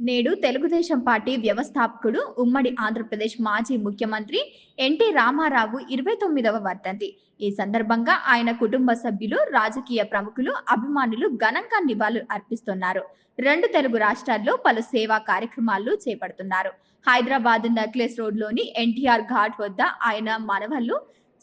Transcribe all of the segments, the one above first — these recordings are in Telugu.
నేడు తెలుగుదేశం పార్టీ వ్యవస్థాపకుడు ఉమ్మడి ఆంధ్రప్రదేశ్ మాజీ ముఖ్యమంత్రి ఎన్టీ రామారావు ఇరవై తొమ్మిదవ వర్ధంతి. ఈ సందర్భంగా ఆయన కుటుంబ సభ్యులు రాజకీయ ప్రముఖులు అభిమానులు ఘనంగా నివాళులు అర్పిస్తున్నారు. రెండు తెలుగు రాష్ట్రాల్లో పలు సేవా కార్యక్రమాలు చేపడుతున్నారు. హైదరాబాద్ నక్లెస్ రోడ్లోని ఎన్టీఆర్ ఘాట్ వద్ద ఆయన మనవళ్ళు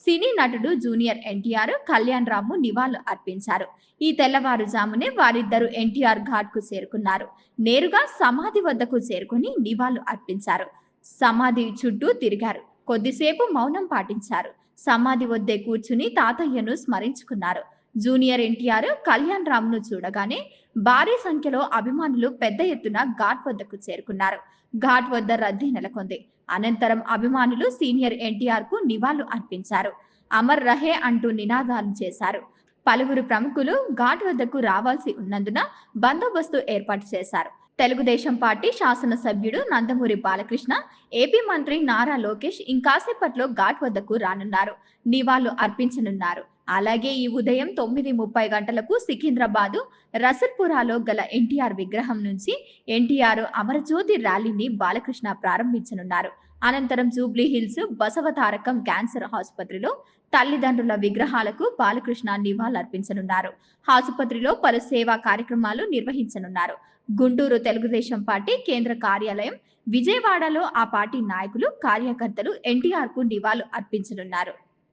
సినీ నటుడు జూనియర్ ఎన్టీఆర్ కళ్యాణ్ రాము నివాళులు అర్పించారు. ఈ తెల్లవారుజామునే వారిద్దరు ఎన్టీఆర్ ఘాట్కు చేరుకున్నారు. నేరుగా సమాధి వద్దకు చేరుకుని నివాళులు అర్పించారు. సమాధి చుట్టూ తిరిగారు. కొద్దిసేపు మౌనం పాటించారు. సమాధి వద్దే కూర్చుని తాతయ్యను స్మరించుకున్నారు. జూనియర్ ఎన్టీఆర్ కళ్యాణ్ రామ్ను చూడగానే భారీ సంఖ్యలో అభిమానులు పెద్ద ఎత్తున ఘాట్ వద్దకు చేరుకున్నారు. ఘాట్ వద్ద రద్దీ నెలకొంది. అనంతరం అభిమానులు సీనియర్ ఎన్టీఆర్కు నివాళులు అర్పించారు. అమర్ రహే అంటూ నినాదాలు చేశారు. పలువురు ప్రముఖులు ఘాట్ వద్దకు రావాల్సి ఉన్నందున బందోబస్తు ఏర్పాటు చేశారు. తెలుగుదేశం పార్టీ శాసనసభ్యుడు నందమూరి బాలకృష్ణ ఏపీ మంత్రి నారా లోకేష్ ఇంకాసేపట్లో ఘాట్ వద్దకు రానున్నారు. నివాళులు అర్పించనున్నారు. అలాగే ఈ ఉదయం తొమ్మిది ముప్పై గంటలకు సికింద్రాబాదు రసల్పురాలో గల ఎన్టీఆర్ విగ్రహం నుంచి ఎన్టీఆర్ అమరజ్యోతి ర్యాలీని బాలకృష్ణ ప్రారంభించనున్నారు. అనంతరం జూబ్లీ హిల్స్ బసవతారకం క్యాన్సర్ ఆసుపత్రిలో తల్లిదండ్రుల విగ్రహాలకు బాలకృష్ణ నివాళులర్పించనున్నారు. ఆసుపత్రిలో పలు సేవా కార్యక్రమాలు నిర్వహించనున్నారు. గుంటూరు తెలుగుదేశం పార్టీ కేంద్ర కార్యాలయం విజయవాడలో ఆ పార్టీ నాయకులు కార్యకర్తలు ఎన్టీఆర్కు నివాళులు అర్పించనున్నారు